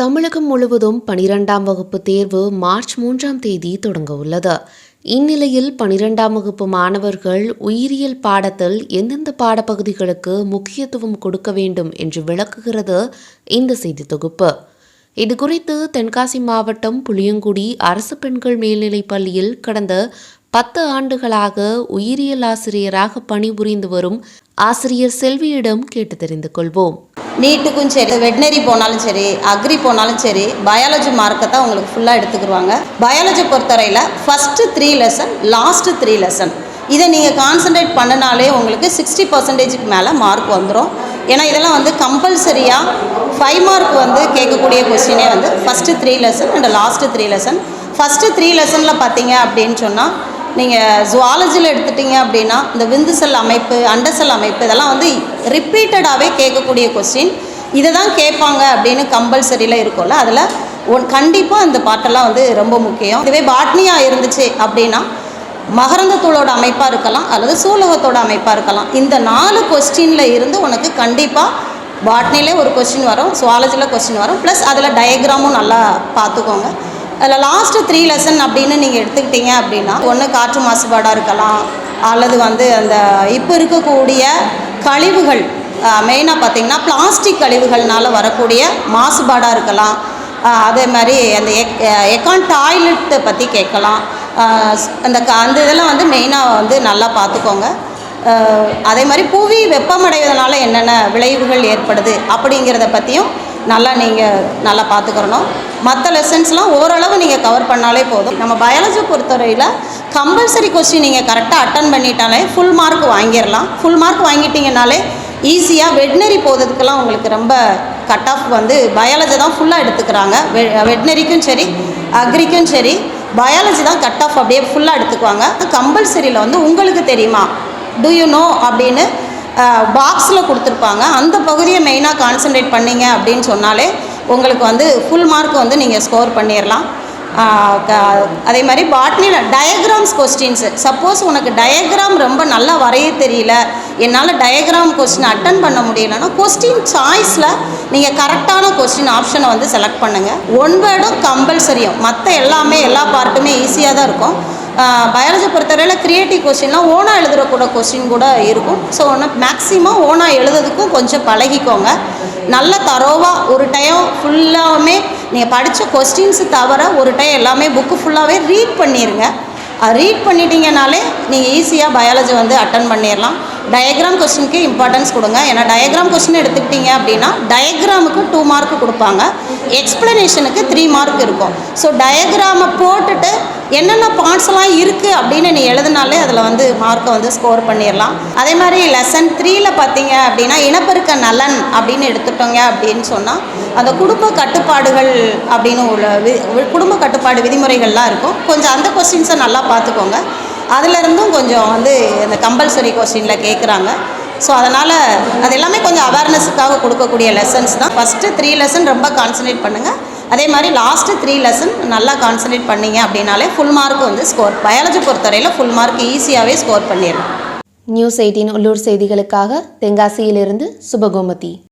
தமிழகம் முழுவதும் பனிரெண்டாம் வகுப்பு தேர்வு மார்ச் மூன்றாம் தேதி தொடங்க உள்ளது. இந்நிலையில் பனிரெண்டாம் வகுப்பு மாணவர்கள் உயிரியல் பாடத்தில் எந்தெந்த பாடப்பகுதிகளுக்கு முக்கியத்துவம் கொடுக்க வேண்டும் என்று விளக்குகிறது இந்த செய்தி தொகுப்பு. இதுகுறித்து தென்காசி மாவட்டம் புளியங்குடி அரசு பெண்கள் மேல்நிலைப் பள்ளியில் கடந்த பத்து ஆண்டுகளாக உயிரியல் ஆசிரியராக பணிபுரிந்து வரும் ஆசிரியர் செல்வியிடம் கேட்டு தெரிந்து கொள்வோம். நீட்டுக்கும் சரி வெட்னரி போனாலும் சரி அக்ரி போனாலும் சரி பயாலஜி மார்க்கை தான் உங்களுக்கு ஃபுல்லாக எடுத்துக்கிடுவாங்க பயாலஜி பொறுத்தவரையில் first three lesson last three lesson இதை நீங்கள் கான்சன்ட்ரேட் பண்ணினாலே உங்களுக்கு சிக்ஸ்டி பர்சன்டேஜுக்கு மேலே மார்க் வந்துடும் ஏன்னா இதெல்லாம் வந்து கம்பல்சரியாக ஃபைவ் மார்க் வந்து கேட்கக்கூடிய கொஸ்டினே வந்து first three lesson and last three lesson first three லெசனில் பார்த்தீங்க அப்படின்னு சொன்னால் நீங்கள் ஜுவாலஜியில் எடுத்துட்டீங்க அப்படின்னா இந்த விந்து செல் அமைப்பு அண்டசெல் அமைப்பு இதெல்லாம் வந்து ரிப்பீட்டடாகவே கேட்கக்கூடிய கொஸ்டின் இதை தான் கேட்பாங்க அப்படின்னு கம்பல்சரியில் இருக்கும்ல. அதில் ஒன் கண்டிப்பாக இந்த பாட்டெல்லாம் வந்து ரொம்ப முக்கியம். இதுவே பாட்னியாக இருந்துச்சு அப்படின்னா மகரந்தத்தோட அமைப்பாக இருக்கலாம் அல்லது சூலகத்தோட அமைப்பாக இருக்கலாம். இந்த நாலு கொஸ்டினில் இருந்து உனக்கு கண்டிப்பாக பாட்னிலே ஒரு கொஸ்டின் வரும் சுவாலஜியில் கொஸ்டின் வரும். ப்ளஸ் அதில் டயக்ராமும் நல்லா பார்த்துக்கோங்க. அதில் லாஸ்ட்டு த்ரீ லெசன் அப்படின்னு நீங்கள் எடுத்துக்கிட்டீங்க அப்படின்னா ஒன்று காற்று மாசுபாடாக இருக்கலாம் அல்லது வந்து அந்த இப்போ இருக்கக்கூடிய கழிவுகள் மெயினாக பார்த்திங்கன்னா பிளாஸ்டிக் கழிவுகள்னால வரக்கூடிய மாசுபாடாக இருக்கலாம். அதே மாதிரி அந்த எக் எக்கான் டாய்லெட்டை பற்றி கேட்கலாம். அந்த க அந்த இதெல்லாம் வந்து மெயினாக வந்து நல்லா பார்த்துக்கோங்க அதே மாதிரி புவி வெப்பமடைவதனால என்னென்ன விளைவுகள் ஏற்படுது அப்படிங்கிறத பற்றியும் நல்லா நீங்கள் நல்லா பார்த்துக்கிறணும். மற்ற லெசன்ஸ்லாம் ஓரளவு நீங்கள் கவர் பண்ணாலே போதும். நம்ம பயாலஜி பொறுத்தவரையில் கம்பல்சரி கொஸ்டின் நீங்கள் கரெக்டாக அட்டன் பண்ணிட்டாலே ஃபுல் மார்க் வாங்கிடலாம் ஃபுல் மார்க் வாங்கிட்டீங்கனாலே ஈஸியாக வெட்னரி போகிறதுக்கெல்லாம் உங்களுக்கு ரொம்ப கட் ஆஃப் வந்து பயாலஜி தான் ஃபுல்லாக எடுத்துக்கிறாங்க. வெ வெட்னரிக்கும் சரி அக்ரிக்கும் சரி பயாலஜி தான் கட் ஆஃப் அப்படியே ஃபுல்லாக எடுத்துக்குவாங்க. கம்பல்சரியில் வந்து உங்களுக்கு தெரியுமா? டு யூ நோ அப்படின்னு பாக்ஸில் கொடுத்துருப்பாங்க. அந்த பகுதியை மெயினாக கான்சென்ட்ரேட் பண்ணீங்க அப்படின்னு சொன்னாலே உங்களுக்கு வந்து ஃபுல் மார்க் வந்து நீங்கள் ஸ்கோர் பண்ணிடலாம் அதே மாதிரி பாட்னியில் டயக்ராம்ஸ் கொஸ்டின்ஸு சப்போஸ் உனக்கு டயக்ராம் ரொம்ப நல்லா வரைய தெரியல. என்னால் டயக்ராம் கொஸ்டின் அட்டன் பண்ண முடியலன்னா கொஸ்டின் சாய்ஸில் நீங்கள் கரெக்டான கொஸ்டின் ஆப்ஷனை வந்து செலக்ட் பண்ணுங்கள் ஒன் வேர்டும் கம்பல்சரியும் மற்ற எல்லாமே எல்லா பார்ட்டுமே ஈஸியாக தான் இருக்கும். பயாலஜி பொறுத்தவரையில் கிரியேட்டிவ் கொஸ்டின்லாம் ஓனாக எழுதுகிறக்கூட கொஸ்டின் கூட இருக்கும். ஸோ ஒன்று மேக்ஸிமம் ஓனாக எழுதுறதுக்கும் கொஞ்சம் பழகிக்கோங்க. நல்ல தரோவாக ஒரு டைம் ஃபுல்லாகவுமே நீங்கள் படித்த கொஸ்டின்ஸு தவிர ஒரு டைம் எல்லாமே புக்கு ஃபுல்லாகவே ரீட் பண்ணிடுங்க ரீட் பண்ணிட்டீங்கனாலே நீங்கள் ஈஸியாக பயாலஜி வந்து அட்டன் பண்ணிடலாம் டயக்ராம் கொஸ்டினுக்கு இம்பார்ட்டன்ஸ் கொடுங்க. ஏன்னா டயக்ராம் கொஸ்டின் எடுத்துக்கிட்டீங்க அப்படின்னா டயக்ராமுக்கு டூ மார்க் கொடுப்பாங்க. எக்ஸ்ப்ளனேஷனுக்கு த்ரீ மார்க் இருக்கும். ஸோ டயக்ராமை போட்டுட்டு என்னென்ன பார்ட்ஸ் இருக்குது அப்படின்னு நீ எழுதினாலே அதில் வந்து மார்க்கை வந்து ஸ்கோர் பண்ணிடலாம் அதே மாதிரி லெசன் த்ரீயில் பார்த்தீங்க அப்படின்னா இனப்பெருக்க நலன் அப்படின்னு எடுத்துட்டோங்க அப்படின்னு சொன்னால் அந்த குடும்ப கட்டுப்பாடுகள் அப்படின்னு உள்ள வி- குடும்ப கட்டுப்பாடு விதிமுறைகள்லாம் இருக்கும். கொஞ்சம் அந்த கொஸ்டின்ஸை நல்லா பார்த்துக்கோங்க அதுலேருந்தும் கொஞ்சம் வந்து இந்த கம்பல்சரி கொஸ்டினில் கேட்குறாங்க ஸோ அதனால் அது எல்லாமே கொஞ்சம் அவேர்னஸுக்காக கொடுக்கக்கூடிய லெசன்ஸ் தான். ஃபஸ்ட்டு த்ரீ லெசன் ரொம்ப கான்சன்ட்ரேட் பண்ணுங்கள் அதே மாதிரி லாஸ்ட்டு த்ரீ லெசன் நல்லா கான்சன்ட்ரேட் பண்ணீங்க அப்படின்னாலே ஃபுல் மார்க் வந்து ஸ்கோர் பயாலஜி பொறுத்தவரையில் ஃபுல் மார்க் ஈஸியாகவே ஸ்கோர் பண்ணிடலாம். நியூஸ் எயிட்டின் உள்ளூர் செய்திகளுக்காக தென்காசியிலிருந்து சுபகோமதி.